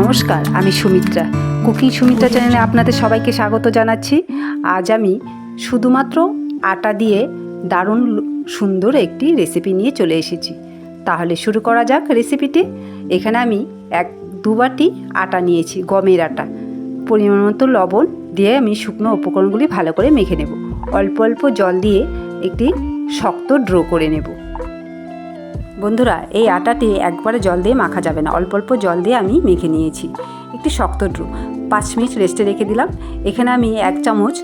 নমস্কার, আমি সুমিত্রা। কুকিং সুমিত্রা চ্যানেলে আপনাদের সবাইকে স্বাগত জানাচ্ছি। আজ আমি শুধুমাত্র আটা দিয়ে দারুণ সুন্দর একটি রেসিপি নিয়ে চলে এসেছি। তাহলে শুরু করা যাক রেসিপিটি এখানে আমি এক, দু বাটি আটা নিয়েছি, গমের আটা। পরিমাণ মতো লবণ দিয়ে আমি শুকনো উপকরণগুলি ভালো করে মেখে নেব। অল্প অল্প জল দিয়ে একটি শক্ত ড্রো করে নেব। বন্ধুরা, এই আটাটি একবারে জল দিয়ে মাখা যাবে না। অল্প অল্প জল দিয়ে আমি মেখে নিয়েছি। একটি শক্ত ড্রু। পাঁচ মিনিট রেস্টে রেখে দিলাম। এখানে আমি এক চামচ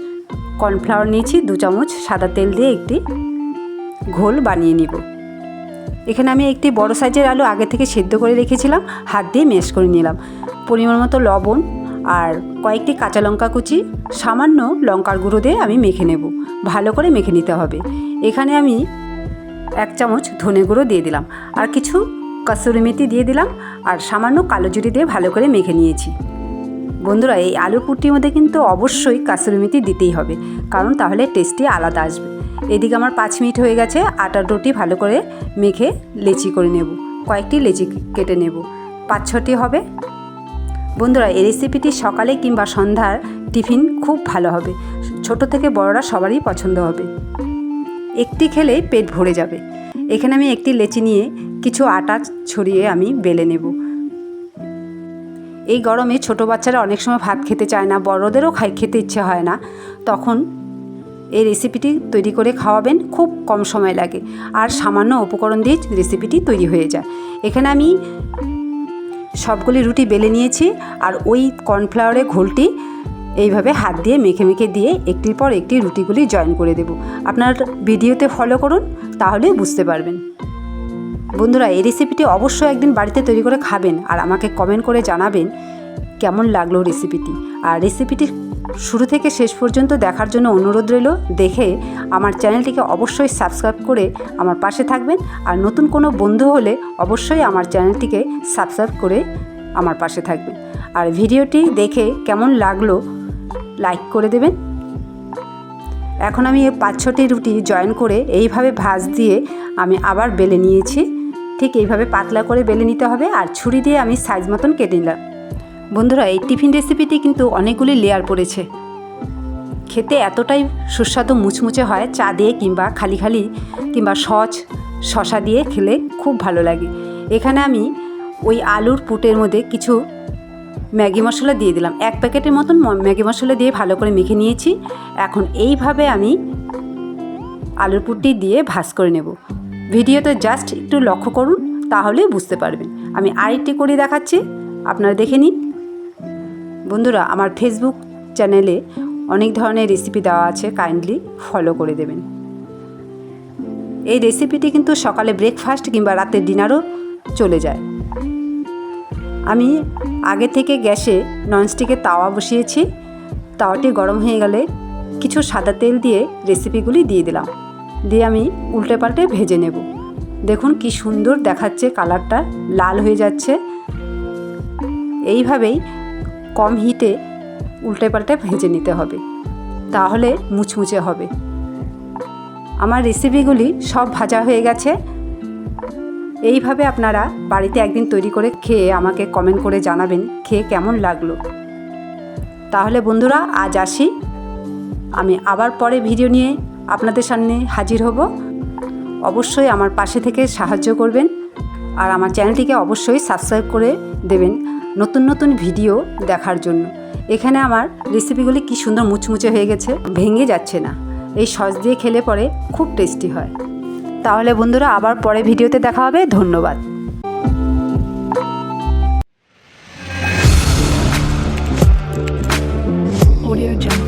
কর্নফ্লাওয়ার নিয়েছি, দু চামচ সাদা তেল দিয়ে একটি ঘোল বানিয়ে নিব। এখানে আমি একটি বড় সাইজের আলু আগে থেকে সেদ্ধ করে রেখেছিলাম, হাত দিয়ে ম্যাশ করে নিলাম। পরিমাণ মতো লবণ আর কয়েকটি কাঁচা লঙ্কা কুচি, সামান্য লঙ্কার গুঁড়ো দিয়ে আমি মেখে নেব। ভালো করে মেখে নিতে হবে। এখানে আমি এক চামচ ধনে গুঁড়ো দিয়ে দিলাম। আর কিছু কসুরি মেথি দিয়ে দিলাম। আর সামান্য কালো জুড়ি দিয়ে ভালো করে মেখে নিয়েছি। বন্ধুরা, এই আলু পুটির মধ্যে কিন্তু অবশ্যই কাসুরি মেথি দিতেই হবে। কারণ তাহলে টেস্টি আলাদা আসবে। এদিকে আমার পাঁচ মিনিট হয়ে গেছে। আটার রুটি ভালো করে মেখে লেচি করে নেব। কয়েকটি লেচি কেটে নেব। পাঁচ ছটি হবে। বন্ধুরা, এই রেসিপিটি সকালে কিংবা সন্ধ্যার টিফিন খুব ভালো হবে। ছোট থেকে বড়রা সবারই পছন্দ হবে। একটি খেলেই পেট ভরে যাবে। এখানে আমি একটি লেচি নিয়ে কিছু আটা ছড়িয়ে আমি বেলে নেব। এই গরমে ছোট বাচ্চারা অনেক সময় ভাত খেতে চায় না, বড়দেরও খাই, খেতে ইচ্ছে হয় না। তখন এই রেসিপিটি তৈরি করে খাওয়াবেন, খুব কম সময় লাগে। আর সামান্য উপকরণ দিয়ে রেসিপিটি তৈরি হয়ে যায়। এখানে আমি সবগুলি রুটি বেলে নিয়েছি, আর ওই কর্নফ্লাওয়ারের ঘোলটি এইভাবে হাত দিয়ে মেখে মেখে দিয়ে একটির পর একটি রুটিগুলি জয়েন করে দেব। আপনার ভিডিওতে ফলো করুন তাহলে বুঝতে পারবেন। বন্ধুরা, এই রেসিপিটি অবশ্যই একদিন বাড়িতে তৈরি করে খাবেন আর আমাকে কমেন্ট করে জানাবেন কেমন লাগল রেসিপিটি আর রেসিপিটি শুরু থেকে শেষ পর্যন্ত দেখার জন্য অনুরোধ রইল, দেখে আমার চ্যানেলটিকে অবশ্যই সাবস্ক্রাইব করে আমার পাশে থাকবেন। আর নতুন কোনো বন্ধু হলে অবশ্যই আমার চ্যানেলটিকে সাবস্ক্রাইব করে আমার পাশে থাকবেন। আর ভিডিওটি দেখে কেমন লাগল লাইক করে দেবেন। এখন আমি পাঁচ ছটি রুটি জয়েন করে এইভাবে ভাজ দিয়ে আমি আবার বেলে নিয়েছি। ঠিক এইভাবে পাতলা করে বেলে নিতে হবে আর ছুরি দিয়ে আমি সাইজ মতন কেটে নিলাম। বন্ধুরা, এই টিফিন রেসিপিটি কিন্তু অনেকগুলি লেয়ার পড়েছে। খেতে এতটাই সুস্বাদু মুচমুচে হয়, চা দিয়ে কিংবা খালি খালি কিংবা সচ শশা দিয়ে খেলে খুব ভালো লাগে। এখানে আমি ওই আলুর পুটের মধ্যে কিছু ম্যাগি মশলা দিয়ে দিলাম। এক প্যাকেটের মতন ম্যাগি মশলা দিয়ে ভালো করে মেখে নিয়েছি। এখন এইভাবে আমি আলুর পুরটি দিয়ে ভাজ করে নেব। ভিডিওতে জাস্ট একটু লক্ষ্য করুন, তাহলে বুঝতে পারবেন। আমি আরেকটি করে দেখাচ্ছি, আপনারা দেখে নিন। বন্ধুরা, আমার ফেসবুক চ্যানেলে অনেক ধরনের রেসিপি দেওয়া আছে কাইন্ডলি ফলো করে দেবেন। এই রেসিপিটি কিন্তু সকালে ব্রেকফাস্ট কিংবা রাতের ডিনারও চলে যায়। আমি আগে থেকে গ্যাসে ননস্টিকের তাওয়া বসিয়েছি। তাওয়াটি গরম হয়ে গেলে কিছু সাদা তেল দিয়ে রেসিপিগুলি দিয়ে দিলাম। দিয়ে আমি উল্টে পাল্টে ভেজে নেব। দেখুন কি সুন্দর দেখাচ্ছে কালারটা, লাল হয়ে যাচ্ছে। এইভাবেই কম হিটে উল্টে পাল্টে ভেজে নিতে হবে। তাহলে মুচমুচে হবে। আমার রেসিপিগুলি সব ভাজা হয়ে গেছে। এইভাবে আপনারা বাড়িতে একদিন তৈরি করে খেয়ে আমাকে কমেন্ট করে জানাবেন খেয়ে কেমন লাগল। তাহলে বন্ধুরা, আজ আসি। আমি আবার পরে ভিডিও নিয়ে আপনাদের সামনে হাজির হব। অবশ্যই আমার পাশে থেকে সাহায্য করবেন আর আমার চ্যানেলটিকে অবশ্যই সাবস্ক্রাইব করে দেবেন নতুন নতুন ভিডিও দেখার জন্য। এখানে আমার রেসিপিগুলি কি সুন্দর মুচমুচে হয়ে গেছে, ভেঙে যাচ্ছে না। এই সস দিয়ে খেলে পরে খুব টেস্টি হয়। তাহলে বন্ধুরা আবার পরে ভিডিওতে দেখা হবে ধন্যবাদ Audio Jungle.